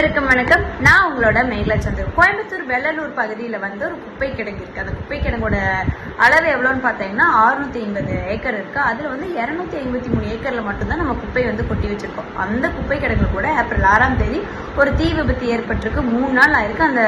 அனைவருக்கும் வணக்கம். நான் உங்களோட மேகலா சந்திரன் கோயம்புத்தூர் வெள்ளலூர் பகுதியில் வந்து ஒரு குப்பை கிடங்கு இருக்கு. அந்த குப்பை கிடங்கோட அளவு எவ்வளோன்னு பார்த்தீங்கன்னா அறுநூத்தி ஐம்பது ஏக்கர் இருக்கு. அதில் வந்து இரநூத்தி ஐம்பத்தி மூணு ஏக்கர்ல மட்டும்தான் நம்ம குப்பை வந்து கொட்டி வச்சிருக்கோம். அந்த குப்பை கிடங்கு கூட ஏப்ரல் ஆறாம் தேதி ஒரு தீ விபத்து ஏற்பட்டிருக்கு. மூணு நாள் ஆயிருக்கு. அந்த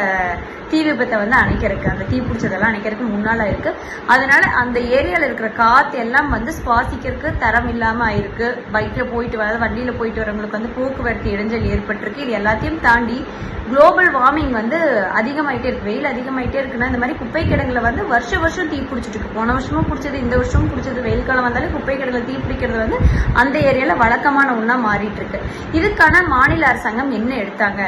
தீ விபத்தை வந்து அணைக்கிறதுக்கு அந்த தீ பிடிச்சதெல்லாம் அணைக்கிறதுக்கு முன்னால் இருக்குது அதனால் அதனால அந்த ஏரியாவில் இருக்கிற காத்து எல்லாம் வந்து சுவாசிக்கிறதுக்கு தரம் இல்லாமல் ஆயிருக்கு. பைக்கில் போயிட்டு வர வண்டியில் போயிட்டு வரவங்களுக்கு வந்து போக்குவரத்து இடைஞ்சல் ஏற்பட்டிருக்கு. இது எல்லாத்தையும் தாண்டி குளோபல் வார்மிங் வந்து அதிகமாயிட்டே இருக்கு. வெயில் அதிகமாயிட்டே இருக்குன்னா இந்த மாதிரி குப்பை கிடங்குல வந்து வருஷ வருஷம் தீ பிடிச்சிட்டு இருக்கு. போன வருஷமும் பிடிச்சது இந்த வருஷமும் பிடிச்சது. வெயில் காலம் வந்தாலே குப்பை கிடங்குல தீ பிடிக்கிறது வந்து அந்த ஏரியால வழக்கமான ஒன்றா மாறிட்டு இருக்கு. இதுக்கான மாநில அரசாங்கம் என்ன எடுத்தாங்க?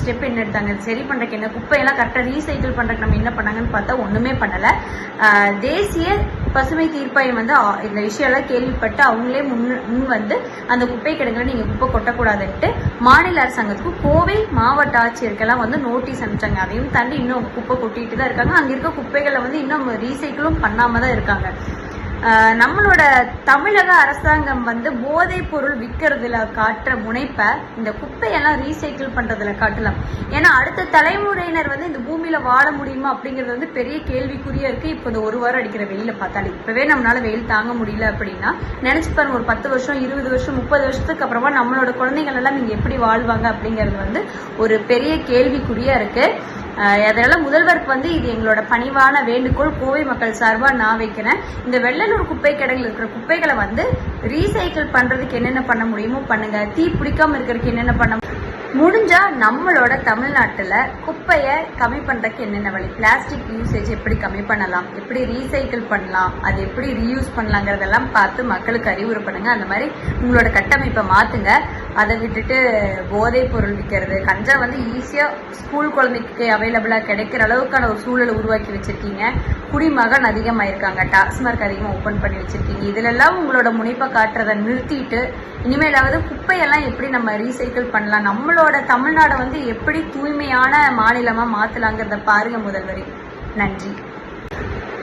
ஸ்டெப் என்ன எடுத்தாங்க? சரி பண்றதுக்கு என்ன? குப்பையெல்லாம் கரெக்டாக ரீசைக்கிள் பண்ணுறதுக்கு நம்ம என்ன பண்ணாங்கன்னு பார்த்தா ஒன்றுமே பண்ணலை. தேசிய பசுமை தீர்ப்பாயம் வந்து இந்த விஷயம்லாம் கேள்விப்பட்டு அவங்களே முன் முன் வந்து அந்த குப்பை கிடங்குல நீங்கள் குப்பை கொட்டக்கூடாதுன்ட்டு மாநில அரசாங்கத்துக்கு கோவை மாவட்ட ஆட்சியருக்கெல்லாம் வந்து நோட்டீஸ் அனுப்பிச்சாங்க. அதையும் தாண்டி இன்னும் குப்பை கொட்டிட்டு தான் இருக்காங்க. அங்கே இருக்க குப்பைகளை வந்து இன்னும் ரீசைக்கிளும் பண்ணாமல் தான் இருக்காங்க. நம்மளோட தமிழக அரசாங்கம் வந்து போதைப் பொருள் விற்கிறதுல காட்டுற முனைப்பை இந்த குப்பையெல்லாம் ரீசைக்கிள் பண்றதுல காட்டலாம். ஏன்னா அடுத்த தலைமுறையினர் வந்து இந்த பூமியில வாழ முடியுமா அப்படிங்கிறது வந்து பெரிய கேள்விக்குறியா இருக்கு. இப்போ இந்த ஒரு வாரம் அடிக்கிற வெயில பார்த்தாலே. இப்பவே நம்மளால வெயில் தாங்க முடியல அப்படின்னா நினைச்சு பாருங்க ஒரு பத்து வருஷம் இருபது வருஷம் முப்பது வருஷத்துக்கு அப்புறமா நம்மளோட குழந்தைகள் எல்லாம் இங்க எப்படி வாழ்வாங்க அப்படிங்கிறது வந்து ஒரு பெரிய கேள்விக்குறியா இருக்கு. அதனால முதல்வருக்கு வந்து இது எங்களோட பணிவான வேண்டுகோள். கோவை மக்கள் சார்பாக நான் வைக்கிறேன். இந்த வெள்ளலூர் குப்பை கிடங்கில் இருக்கிற குப்பைகளை வந்து ரீசைக்கிள் பண்றதுக்கு என்னென்ன பண்ண முடியுமோ பண்ணுங்க. தீ பிடிக்காம இருக்கிறதுக்கு என்னென்ன பண்ண முடிஞ்சா நம்மளோட தமிழ்நாட்டில் குப்பையை கம்மி பண்ணுறதுக்கு என்னென்ன வழி? பிளாஸ்டிக் யூசேஜ் எப்படி கம்மி பண்ணலாம்? எப்படி ரீசைக்கிள் பண்ணலாம்? அது எப்படி ரீயூஸ் பண்ணலாங்கிறதெல்லாம் பார்த்து மக்களுக்கு அறிவுரை பண்ணுங்க. அந்த மாதிரி உங்களோட கட்டமைப்பை மாற்றுங்க அதை விட்டுட்டு போதைப் பொருள் விற்கிறது கஞ்சா வந்து ஈஸியாக ஸ்கூல் குழந்தைக்கு அவைலபிளாக கிடைக்கிற அளவுக்கான ஒரு சூழலை உருவாக்கி வச்சுருக்கீங்க. குடிமகன் அதிகமாயிருக்காங்க. டாஸ்மார்க் அதிகமாக ஓப்பன் பண்ணி வச்சுருக்கீங்க. இதிலெல்லாம் உங்களோட முனைப்பை காட்டுறதை நிறுத்திட்டு இனிமேலாவது குப்பையெல்லாம் எப்படி நம்ம ரீசைக்கிள் பண்ணலாம்? நம்மளோட தமிழ்நாடை வந்து எப்படி தூய்மையான மாநிலமா மாத்தலாங்கிறத பாருங்க முதல்வரே. நன்றி.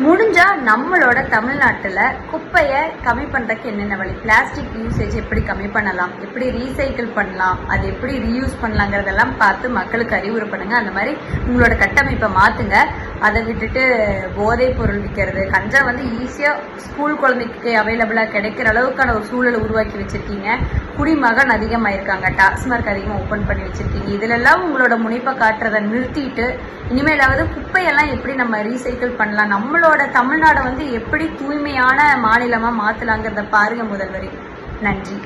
முடிஞ்சா நம்மளோட தமிழ்நாட்டுல குப்பையை கம்மி பண்றதுக்கு என்னென்ன வழி? பிளாஸ்டிக் யூசேஜ் எப்படி கம்மி பண்ணலாம்? எப்படி ரீசைக்கிள் பண்ணலாம்? அது எப்படி ரீயூஸ் பண்ணலாங்கிறதெல்லாம் பார்த்து மக்களுக்கு அறிவுரை பண்ணுங்க அந்த மாதிரி உங்களோட கட்டமைப்பை மாத்துங்க. அதை விட்டுட்டு போதைப் பொருள் விற்கிறது கஞ்சா வந்து ஈஸியாக ஸ்கூல் குழந்தைக்கு அவைலபிளாக கிடைக்கிற அளவுக்கான ஒரு சூழலை உருவாக்கி வச்சுருக்கீங்க. குடிமகன் அதிகமாயிருக்காங்க. டாஸ்மார்க் அதிகமாக ஓப்பன் பண்ணி வச்சுருக்கீங்க. இதிலெல்லாம் உங்களோட முனைப்பை காட்டுறதை நிறுத்திட்டு இனிமேலாவது குப்பையெல்லாம் எப்படி நம்ம ரீசைக்கிள் பண்ணலாம்? நம்மளோட தமிழ்நாடை வந்து எப்படி தூய்மையான மாநிலமாக மாற்றலாங்கிறத பாருங்க முதல்வரே. நன்றி.